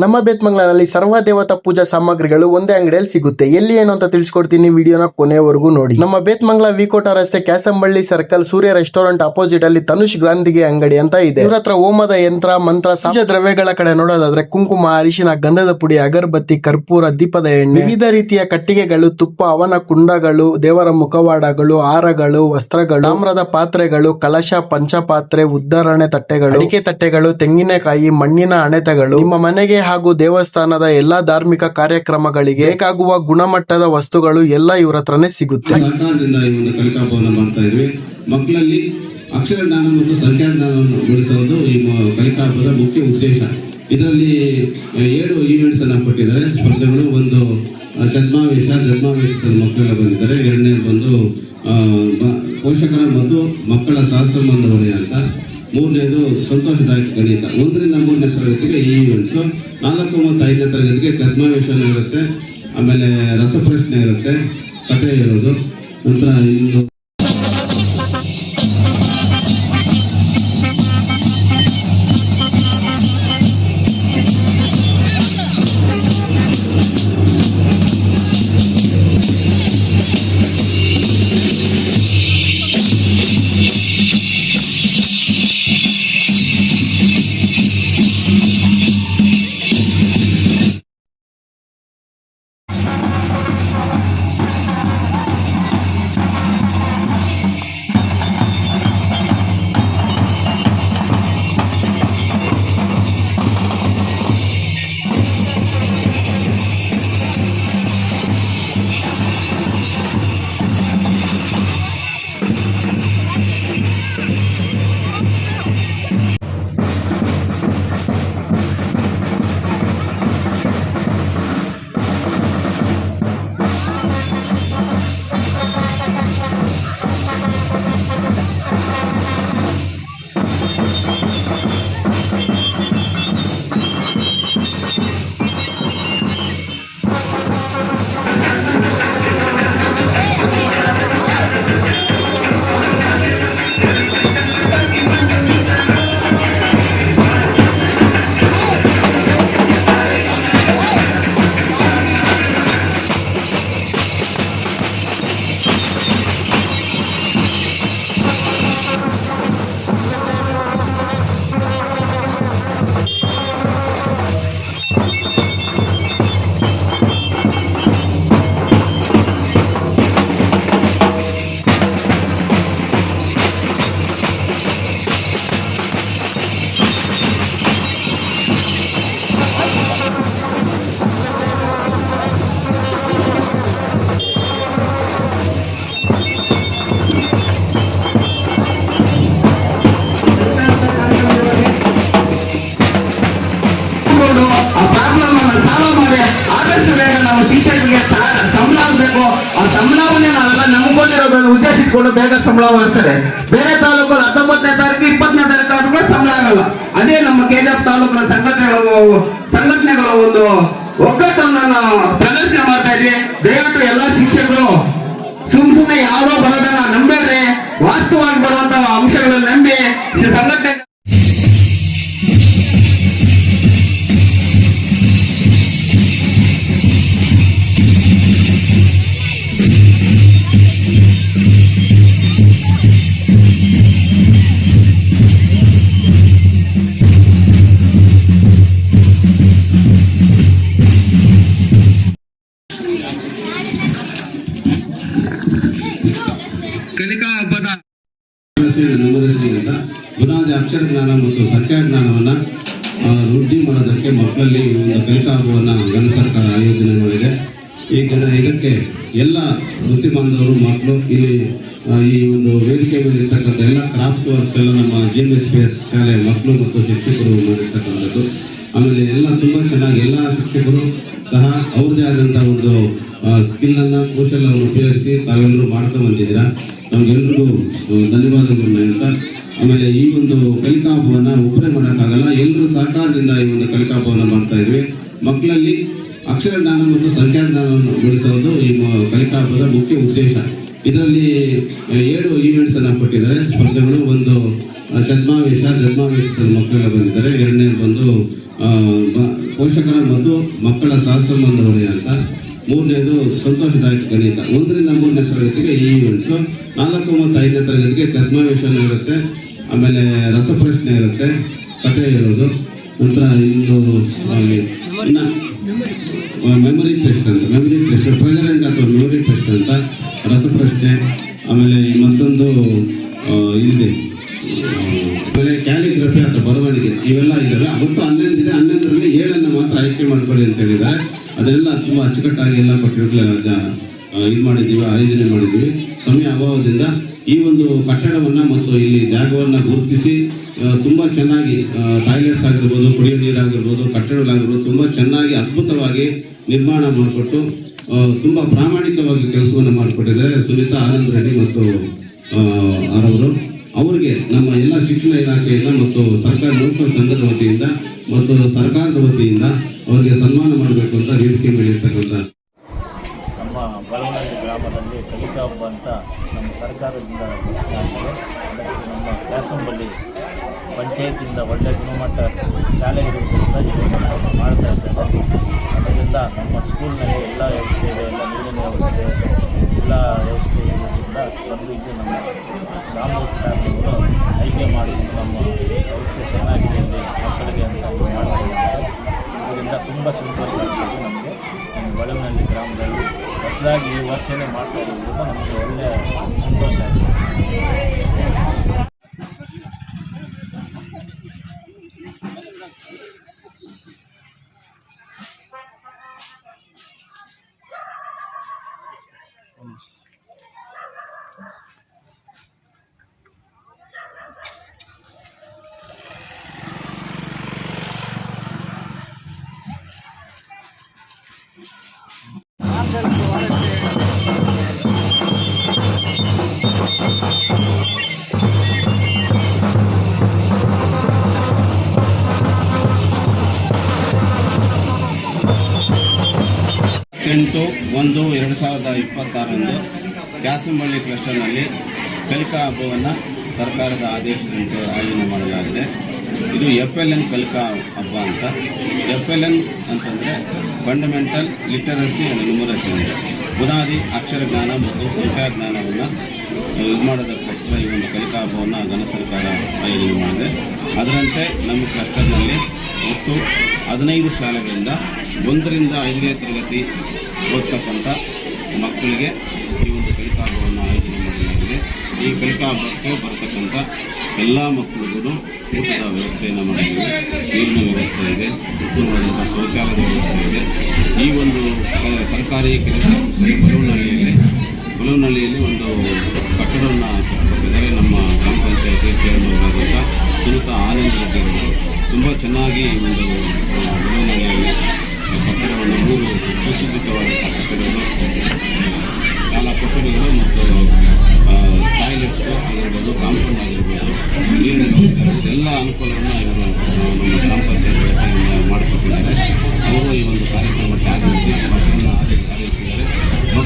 ನಮ್ಮ ಬೇತ್ಮಂಗ್ಲನಲ್ಲಿ ಸರ್ವ ದೇವತಾ ಪೂಜಾ ಸಾಮಗ್ರಿಗಳು ಒಂದೇ ಅಂಗಡಿಯಲ್ಲಿ ಸಿಗುತ್ತೆ. ಎಲ್ಲಿ ಏನು ಅಂತ ತಿಳಿಸ್ಕೊಡ್ತೀನಿ ವಿಡಿಯೋನ ಕೊನೆವರೆಗೂ ನೋಡಿ. ನಮ್ಮ ಬೇತ್ಮಂಗ್ಲ ವಿಕೋಟ ರಸ್ತೆ Kyasamballi circle Surya restaurant opposite ಅಲ್ಲಿ ತನುಷ್ ಗ್ರಾಂಧಿಗೆ ಅಂಗಡಿ ಅಂತ ಇದೆ. ಇವ್ರ ಹತ್ರ ಹೋಮದ ಯಂತ್ರ, ಮಂತ್ರ ಪೂಜಾ ದ್ರವ್ಯಗಳ ಕಡೆ ನೋಡೋದಾದ್ರೆ ಕುಂಕುಮ, ಅರಿಶಿನ, ಗಂಧದ ಪುಡಿ, ಅಗರಬತ್ತಿ, ಕರ್ಪೂರ, ದೀಪದ ಎಣ್ಣೆ, ವಿವಿಧ ರೀತಿಯ ಕಟ್ಟಿಗೆಗಳು, ತುಪ್ಪ, ಅವನ ಕುಂಡಗಳು, ದೇವರ ಮುಖವಾಡಗಳು, ಹಾರಗಳು, ವಸ್ತ್ರಗಳು, ತಾಮ್ರದ ಪಾತ್ರೆಗಳು, ಕಲಶ, ಪಂಚಪಾತ್ರೆ ಉದ್ದರಣೆ ತಟ್ಟೆಗಳು, ಅಡಿಕೆ ತಟ್ಟೆಗಳು, ತೆಂಗಿನಕಾಯಿ, ಮಣ್ಣಿನ ಅಣೆತಗಳು, ನಿಮ್ಮ ಮನೆಗೆ ಹಾಗೂ ದೇವಸ್ಥಾನದ ಎಲ್ಲಾ ಧಾರ್ಮಿಕ ಕಾರ್ಯಕ್ರಮಗಳಿಗೆ ಬೇಕಾಗುವ ಗುಣಮಟ್ಟದ ವಸ್ತುಗಳು ಎಲ್ಲ ಇವ್ರ ಹತ್ರನೇ ಸಿಗುತ್ತೆ. ಮಕ್ಕಳಲ್ಲಿ ಅಕ್ಷರ ಜ್ಞಾನ ಮತ್ತು ಸಂಖ್ಯಾ ಜ್ಞಾನವನ್ನು ಬೆಳೆಸುವುದು ಈ ಕಲಿಕಾ ಕಲಿಕಾಪದ ಮುಖ್ಯ ಉದ್ದೇಶ. ಇದರಲ್ಲಿ ಏಳು ಈವೆಂಟ್ಸ್ ಅನ್ನ ಕೊಟ್ಟಿದ್ದಾರೆ. ಸ್ಪರ್ಧೆಗಳು ಒಂದು ಚದ್ಮಾವೇಶ ಛದ್ಮಾವೇಶದ ಮಕ್ಕಳೆಲ್ಲ ಬಂದಿದ್ದಾರೆ. ಎರಡನೇ ಬಂದು ಪೋಷಕರ ಮತ್ತು ಮಕ್ಕಳ ಸಹಸ್ರಮಾನದವರೇ ಅಂತ. ಮೂರನೇದು ಸಂತೋಷದಾಯಕ ಗಣಿತ. ಒಂದರಿಂದ ಮೂರನೇ ತರಗತಿಗೆ ಈ ಈವೆಂಟ್ಸ್ ನಾಲ್ಕು ಮತ್ತು ಐದನೇ ತರಗತಿಗೆ ಕದ್ಮಾವೇಶನ ಇರುತ್ತೆ. ಆಮೇಲೆ ರಸಪ್ರಶ್ನೆ ಇರುತ್ತೆ. ಕಥೆ ಇರೋದು. ನಂತರ ಇನ್ನು ಬೇಗ ಸಂಬಳ ಮಾಡ್ತಾರೆ ಬೇರೆ ತಾಲೂಕು ಹತ್ತೊಂಬತ್ತನೇ ತಾರೀಕು, ಇಪ್ಪತ್ತನೇ ತಾರೀಕು ಆದ್ರೂ ಕೂಡ ಸಂಬಳ ಆಗಲ್ಲ. ಅದೇ ನಮ್ಮ ಕೆಜಿಎಫ್ ತಾಲೂಕಿನ ಸಂಘಟನೆಗಳು ಸಂಘಟನೆಗಳ ಒಂದು ಒಗ್ಗಟ್ಟನ್ನ ಪ್ರದರ್ಶನ ಮಾಡ್ತಾ ಇದ್ವಿ. ದಯವಿಟ್ಟು ಎಲ್ಲಾ ಶಿಕ್ಷಕರು, ಸುಮ್ ಸುಮ್ಮನೆ ಯಾವ ಬರೋದನ್ನ ನಂಬಿದ್ರೆ ವಾಸ್ತವವಾಗಿ ಬರುವಂತಹ ಅಂಶಗಳನ್ನ ನಂಬಿ ಸಂಘಟನೆ ಜ್ಞಾನ ಮತ್ತು ಜ್ಞಾನವನ್ನ ವೃದ್ಧಿ ಮಾಡೋದಕ್ಕೆ ಮಕ್ಕಳಲ್ಲಿ ಒಂದು ಕಲಿಕಾಗುವನ್ನು ಗಣ ಸರ್ಕಾರ ಆಯೋಜನೆ ಮಾಡಿದೆ. ಈ ಗಣ ಇದಕ್ಕೆ ಎಲ್ಲ ವೃತ್ತಿ ಬಾಂಧವರು, ಮಕ್ಕಳು, ಇಲ್ಲಿ ಈ ಒಂದು ವೇದಿಕೆ ಮೇಲೆ ಇರ್ತಕ್ಕಂಥ ಎಲ್ಲ ಕ್ರಾಫ್ಟ್ ವರ್ಕ್ಸ್ ಎಲ್ಲ ನಮ್ಮ G M S P S ಶಾಲೆ ಮಕ್ಕಳು ಮತ್ತು ಶಿಕ್ಷಕರು ಮಾಡಿರ್ತಕ್ಕಂಥದ್ದು. ಆಮೇಲೆ ಎಲ್ಲ ತುಂಬಾ ಚೆನ್ನಾಗಿ ಎಲ್ಲ ಶಿಕ್ಷಕರು ಸಹ ಅವ್ರದೇ ಆದಂತ ಒಂದು ಸ್ಕಿಲ್ ಅನ್ನ ಕೌಶಲ್ಯವನ್ನು ಉಪಯೋಗಿಸಿ ತಾವೆಲ್ಲರೂ ಮಾಡ್ತಾ ಬಂದಿದ್ದೀರಾ? ತಮ್ಗೆಲ್ರಿಗೂ ಆ, ಧನ್ಯವಾದಗಳನ್ನ ಹೇಳ್ತಾ ಆಮೇಲೆ ಈ ಒಂದು ಕಲಿಕಾ ಹಬ್ಬವನ್ನ ಒಬ್ಬರೇ ಮಾಡೋಕ್ಕಾಗಲ್ಲ. ಎಲ್ಲರೂ ಸಹಕಾರದಿಂದ ಈ ಒಂದು ಕಲಿಕಾ ಹಬ್ಬವನ್ನು ಮಾಡ್ತಾ ಇದ್ವಿ. ಮಕ್ಕಳಲ್ಲಿ ಅಕ್ಷರ ಜ್ಞಾನ ಮತ್ತು ಸಂಖ್ಯಾ ಜ್ಞಾನವನ್ನು ಬೆಳೆಸೋದು ಈ ಕಲಿಕಾ ಹಬ್ಬದ ಮುಖ್ಯ ಉದ್ದೇಶ. ಇದರಲ್ಲಿ ಏಳು ಈವೆಂಟ್ಸ್ ಅನ್ನ ಕೊಟ್ಟಿದ್ದಾರೆ. ಸ್ಪರ್ಧೆಗಳು ಒಂದು ಛದ್ಮಾವೇಶ ಛದ್ಮಾವೇಶದ ಮಕ್ಕಳೆಲ್ಲ ಬಂದಿದ್ದಾರೆ. ಎರಡನೇ ಬಂದು ಪೋಷಕರ ಮತ್ತು ಮಕ್ಕಳ ಸಹಸಂಬಂಧ ವಲಯ ಅಂತ. ಮೂರನೇದು ಸಂತೋಷದಾಯಕ ಗಣಿತ. ಒಂದರಿಂದ ಮೂರನೇ ತರಗತಿಗೆ ಈ ಇವೆಂಟ್ಸು ನಾಲ್ಕು ಮತ್ತು ಐದನೇ ತರಗತಿಗೆ ಛದ್ಮಾವೇಶನ ಇರುತ್ತೆ. ಆಮೇಲೆ ರಸಪ್ರಶ್ನೆ ಇರುತ್ತೆ. ಕಥೆ ಇರೋದು. ನಂತರ ಇಂದು ಮೆಮೊರಿ ಟೆಸ್ಟ್ ಅಂತ. ಮೆಮೊರಿ ಟೆಸ್ಟ್ ಪ್ರೆಸಿಡೆಂಟ್ ಅಥವಾ ಮೆಮೊರಿ ಟೆಸ್ಟ್ ಅಂತ. ರಸಪ್ರಶ್ನೆ. ಆಮೇಲೆ ಮತ್ತೊಂದು ಆ, ಆಮೇಲೆ ಕ್ಯಾಲಿಗ್ರಫಿ ಅಥವಾ ಬರವಣಿಗೆ, ಇವೆಲ್ಲ ಇದಾವೆ ಒಟ್ಟು ಹನ್ನೊಂದು ಇದೆ ಹನ್ನೊಂದರಲ್ಲಿ ಏಳನ್ನು ಮಾತ್ರ ಆಯ್ಕೆ ಮಾಡ್ಕೊಳ್ಳಿ ಅಂತ ಹೇಳಿದ್ದಾರೆ. ಅದೆಲ್ಲ ತುಂಬ ಅಚ್ಚುಕಟ್ಟಾಗಿ ಎಲ್ಲ ಪಠ್ಯಗಳ ಇದು ಮಾಡಿದ್ದೀವಿ, ಆಯೋಜನೆ ಮಾಡಿದ್ದೀವಿ. ಸಮಯ ಅಭಾವದಿಂದ ಈ ಒಂದು ಕಟ್ಟಡವನ್ನು ಮತ್ತು ಇಲ್ಲಿ ಜಾಗವನ್ನು ಗುರುತಿಸಿ ತುಂಬ ಚೆನ್ನಾಗಿ ಟಾಯ್ಲೆಟ್ಸ್ ಆಗಿರ್ಬೋದು, ಕುಡಿಯೋ ನೀರಾಗಿರ್ಬೋದು, ಕಟ್ಟಡಗಳಾಗಿರ್ಬೋದು, ತುಂಬ ಚೆನ್ನಾಗಿ ಅದ್ಭುತವಾಗಿ ನಿರ್ಮಾಣ ಮಾಡಿಕೊಟ್ಟು ತುಂಬ ಪ್ರಾಮಾಣಿಕವಾಗಿ ಕೆಲಸವನ್ನು ಮಾಡಿಕೊಟ್ಟಿದ್ದಾರೆ. ಸುನೀತಾ ಆನಂದ್ ರೆಡ್ಡಿ ಮತ್ತು ಅವರವರು ಅವರಿಗೆ ನಮ್ಮ ಎಲ್ಲ ಶಿಕ್ಷಣ ಇಲಾಖೆಯಿಂದ ಮತ್ತು ಸರ್ಕಾರ ನೌಕರ ಸಂಘದ ವತಿಯಿಂದ ಮತ್ತು ಸರ್ಕಾರದ ವತಿಯಿಂದ ಅವರಿಗೆ ಸನ್ಮಾನ ಮಾಡಬೇಕು ಅಂತ ವೇದಿಕೆ ಮೇಲಿರ್ತಕ್ಕಂಥ ನಮ್ಮ ಬಳವನಹಳ್ಳಿ ಗ್ರಾಮದಲ್ಲಿ ಕಲಿಕಾ ಹಬ್ಬ ಅಂತ ನಮ್ಮ ಸರ್ಕಾರದಿಂದ ನಮ್ಮ ಕ್ಯಾಸಂಬಲ್ಲಿ ಪಂಚಾಯತಿಯಿಂದ ಒಳ್ಳೆಯ ಗುಣಮಟ್ಟ ಶಾಲೆ ಇರುವುದರಿಂದ ಇದನ್ನು ಮಾಡ್ತಾ ಇದ್ದೇವೆ ಅದರಿಂದ ನಮ್ಮ ಸ್ಕೂಲ್ನಲ್ಲಿ ಎಲ್ಲ ವ್ಯವಸ್ಥೆ ಇದೆ, ಎಲ್ಲ ನೀರಿನ ವ್ಯವಸ್ಥೆ, ಎಲ್ಲ ವ್ಯವಸ್ಥೆ ಇರುವುದರಿಂದ ಬಂದು ಇದ್ದು ನಮ್ಮ ಗ್ರಾಮದ ಶಾಲೆಗಳು ಆಯ್ಕೆ ಮಾಡಿದ್ದು ನಮ್ಮ ವ್ಯವಸ್ಥೆ ಚೆನ್ನಾಗಿದೆ ಇಲ್ಲಿ ಮಕ್ಕಳಿಗೆ ಅಂತ ಮಾಡ್ತಾ ಇದ್ದಾರೆ ಇದರಿಂದ ತುಂಬ ಸಂತೋಷ ಆಗ್ತದೆ ನಮಗೆ. ಬಳವನಹಳ್ಳಿ ಗ್ರಾಮದಲ್ಲಿ ಹೊಸದಾಗಿ ಈ ವರ್ಷನೇ ಮಾಡ್ತಾ ಇರೋದ್ರಿಂದ ನಮಗೆ ಒಳ್ಳೆಯ ಒಂದು, ಎರಡು ಸಾವಿರದ ಇಪ್ಪತ್ತಾರರಂದು ಕ್ಯಾಸಂಬಳ್ಳಿ ಕ್ಲಸ್ಟರ್ನಲ್ಲಿ ಕಲಿಕಾ ಹಬ್ಬವನ್ನು ಸರ್ಕಾರದ ಆದೇಶದಂತೆ ಆಯೋಜನೆ ಮಾಡಲಾಗಿದೆ. ಇದು ಎಫ್ ಎಲ್ ಎನ್ ಕಲಿಕಾ ಹಬ್ಬ ಅಂತ. ಎಫ್ ಎಲ್ ಎನ್ ಅಂತಂದರೆ ಫಂಡಮೆಂಟಲ್ ಲಿಟರಸಿ ಆ್ಯಂಡ್ ನ್ಯೂಮರಸಿ ಅಂತ. ಬುನಾದಿ, ಅಕ್ಷರ ಜ್ಞಾನ ಮತ್ತು ಸಂಖ್ಯಾ ಜ್ಞಾನವನ್ನು ಇದು ಮಾಡೋದಕ್ಕೋಸ್ಕರ ಈ ಒಂದು ಕಲಿಕಾ ಹಬ್ಬವನ್ನು ಘನ ಸರ್ಕಾರ ಆಯೋಜನೆ ಮಾಡಿದೆ. ಅದರಂತೆ ನಮ್ಮ ಕ್ಲಸ್ಟರ್ನಲ್ಲಿ ಒಟ್ಟು ಹದಿನೈದು ಶಾಲೆಗಳಿಂದ ಒಂದರಿಂದ ಐದನೇ ತರಗತಿ ಓದ್ತಕ್ಕಂಥ ಮಕ್ಕಳಿಗೆ ಈ ಒಂದು ಕಲಿಕಾ ಹಬ್ಬವನ್ನು ಆಯೋಜನೆ ಮಾಡಲಾಗಿದೆ. ಈ ಕಲಿಕಾ ಬರತಕ್ಕಂಥ ಎಲ್ಲ ಮಕ್ಕಳಿಗೂ ಊಟದ ವ್ಯವಸ್ಥೆಯನ್ನು ಮಾಡಿದ್ದೀವಿ ನೀರಿನ ವ್ಯವಸ್ಥೆ ಇದೆ ಉತ್ತಮವಾದಂಥ ಶೌಚಾಲಯದ ವ್ಯವಸ್ಥೆ ಇದೆ. ಈ ಒಂದು ಸರ್ಕಾರಿ ಕೆಲಸ ಬಲವನಹಳ್ಳಿಯಲ್ಲಿ ಬಲವನಹಳ್ಳಿಯಲ್ಲಿ ಒಂದು ಕಟ್ಟಡವನ್ನು ಕಟ್ಟಿದ್ದಾರೆ ನಮ್ಮ ಗ್ರಾಮ ಪಂಚಾಯತಿ ಚೇರ್ಮನ್ ಆದಂಥ ಸುನೀತಾ ಆನಂದ್ ರೆಡ್ಡಿ ಅವರು. ತುಂಬ ಚೆನ್ನಾಗಿ ಒಂದು ಆ,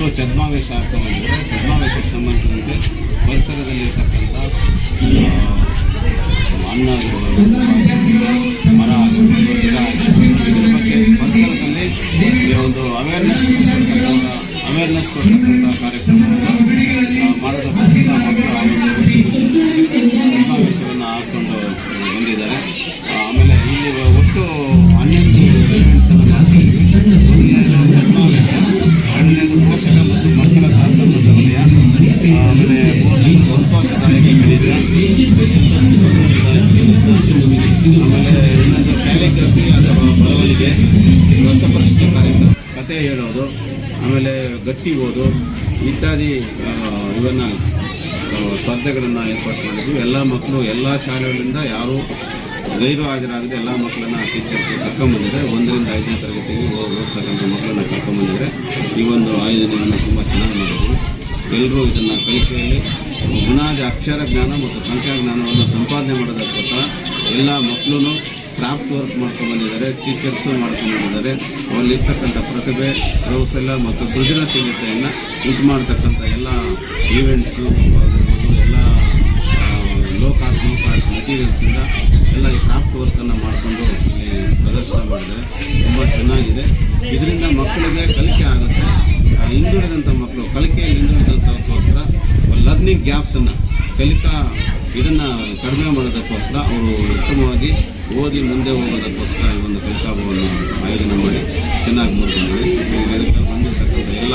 ಮಕ್ಕಳು ಛದ್ಮಾವೇಶ ಹಾಕೊಂಡಿದ್ದಾರೆ ಛದ್ಮಾವೇಶಕ್ಕೆ ಸಂಬಂಧಿಸಿದಂತೆ ಪರಿಸರದಲ್ಲಿರ್ತಕ್ಕಂಥ ಅನ್ನ ಆಗಿರ್ಬೋದು, ಮರ ಆಗಿರ್ಬೋದು, ಗಿಡ ಆಗಿರ್ಬೋದು, ಇದರ ಬಗ್ಗೆ ಪರಿಸರದಲ್ಲಿ ಒಂದು ಅವೇರ್ನೆಸ್ ಅವೇರ್ನೆಸ್ ಕೊಡ್ತಕ್ಕಂಥ ಕಾರ್ಯಕ್ರಮವನ್ನು ಕತೆ ಹೇಳೋದು, ಆಮೇಲೆ ಗಟ್ಟಿ ಓದು, ಇತ್ಯಾದಿ ಇವನ್ನು ಸ್ಪರ್ಧೆಗಳನ್ನು ಏರ್ಪಾಟ್ ಮಾಡಿದ್ವಿ. ಎಲ್ಲ ಮಕ್ಕಳು ಎಲ್ಲ ಶಾಲೆಗಳಿಂದ ಯಾರು ಗೈರು ಹಾಜರಾಗದೆ ಎಲ್ಲ ಮಕ್ಕಳನ್ನ ಟೀಚರ್ಸ್ ಕರ್ಕೊಂಬಂದಿದ್ದಾರೆ. ಒಂದರಿಂದ ಐದನೇ ತರಗತಿಗೆ ಹೋಗ್ತಕ್ಕಂಥ ಮಕ್ಕಳನ್ನ ಕರ್ಕೊಂಬಂದಿದ್ದಾರೆ. ಈ ಒಂದು ಆಯೋಜನೆಯನ್ನು ತುಂಬ ಚೆನ್ನಾಗಿ ಮಾಡಿದ್ವಿ. ಎಲ್ಲರೂ ಇದನ್ನು ಕಲಿಕೆಯಲ್ಲಿ ಬುನಾದಿ ಅಕ್ಷರ ಜ್ಞಾನ ಮತ್ತು ಸಂಖ್ಯಾ ಜ್ಞಾನವನ್ನು ಸಂಪಾದನೆ ಮಾಡೋದಕ್ಕೋಸ್ಕರ ಎಲ್ಲ ಮಕ್ಕಳು ಕ್ರಾಫ್ಟ್ ವರ್ಕ್ ಮಾಡ್ಕೊಂಡು ಬಂದಿದ್ದಾರೆ, ಟೀಚರ್ಸು ಮಾಡ್ಕೊಂಡು ಬಂದಿದ್ದಾರೆ. ಅವರಲ್ಲಿರ್ತಕ್ಕಂಥ ಪ್ರತಿಭೆ, ಕೌಶಲ್ಯ ಮತ್ತು ಸೃಜನಶೀಲತೆಯನ್ನು ಇದು ಮಾಡ್ತಕ್ಕಂಥ ಎಲ್ಲ ಈವೆಂಟ್ಸು ಎಲ್ಲ ಲೋಕಾತ್ಮಕ ಕಾಸ್ಟ್ ಲೋ ಕಾಸ್ಟ್ ಮೆಟೀರಿಯಲ್ಸಿಂದ ಎಲ್ಲ ಈ ಕ್ರಾಫ್ಟ್ ವರ್ಕನ್ನು ಮಾಡಿಕೊಂಡು ಇಲ್ಲಿ ಪ್ರದರ್ಶನ ಮಾಡಿದ್ದಾರೆ. ತುಂಬ ಚೆನ್ನಾಗಿದೆ. ಇದರಿಂದ ಮಕ್ಕಳಿಗೆ ಕಲಿಕೆ ಆಗುತ್ತೆ. ಹಿಂದುಳಿದಂಥ ಮಕ್ಕಳು, ಕಲಿಕೆಯಲ್ಲಿ ಹಿಂದುಳಿದಂಥಕ್ಕೋಸ್ಕರ ಲರ್ನಿಂಗ್ ಗ್ಯಾಪ್ಸನ್ನು ಕಲಿತಾ ಇದನ್ನು ಕಡಿಮೆ ಮಾಡೋದಕ್ಕೋಸ್ಕರ ಅವರು ಉತ್ತಮವಾಗಿ ಓದಿ ಮುಂದೆ ಹೋಗೋದಕ್ಕೋಸ್ಕರ ಈ ಒಂದು ಕಲಿತಾಭವನ್ನು ಭವನ ಆಯೋಜನೆ ಮಾಡಿ, ಚೆನ್ನಾಗಿ ಇದಕ್ಕೆ ಬಂದಿರತಕ್ಕಂಥ ಎಲ್ಲ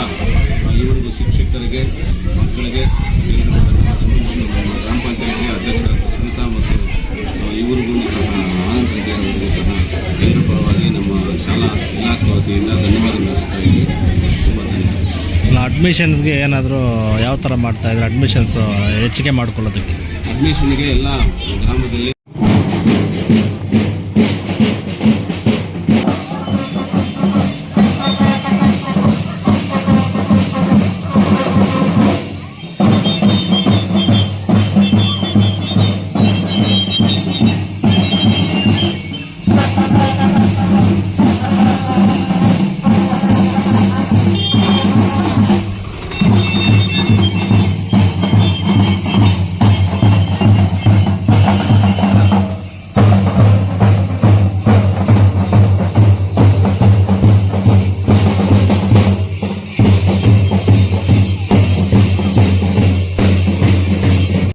ಇವರಿಗೂ ಶಿಕ್ಷಕರಿಗೆ, ಮಕ್ಕಳಿಗೆ ಗ್ರಾಮ ಪಂಚಾಯತಿ ಅಧ್ಯಕ್ಷ ಸುನೀತಾ ಮತ್ತು ಇವರಿಗೂ ಸಹ, ಆನಂದ್ ಅವರಿಗೂ ಸಹ ಪರವಾಗಿ ನಮ್ಮ ಶಾಲಾ ಇಲಾಖೆ ವತಿಯಿಂದ ಧನ್ಯವಾದ ಅಡ್ಮಿಷನ್ಸ್ಗೆ ಏನಾದರೂ ಯಾವ ಥರ ಮಾಡ್ತಾ ಇದ್ರೆ? ಅಡ್ಮಿಷನ್ಸ್ ಹೆಚ್ಚಿಗೆ ಮಾಡ್ಕೊಳ್ಳೋದಕ್ಕೆ. ಅಡ್ಮಿಷನ್ಗೆ ಎಲ್ಲ ಗ್ರಾಮದಲ್ಲಿ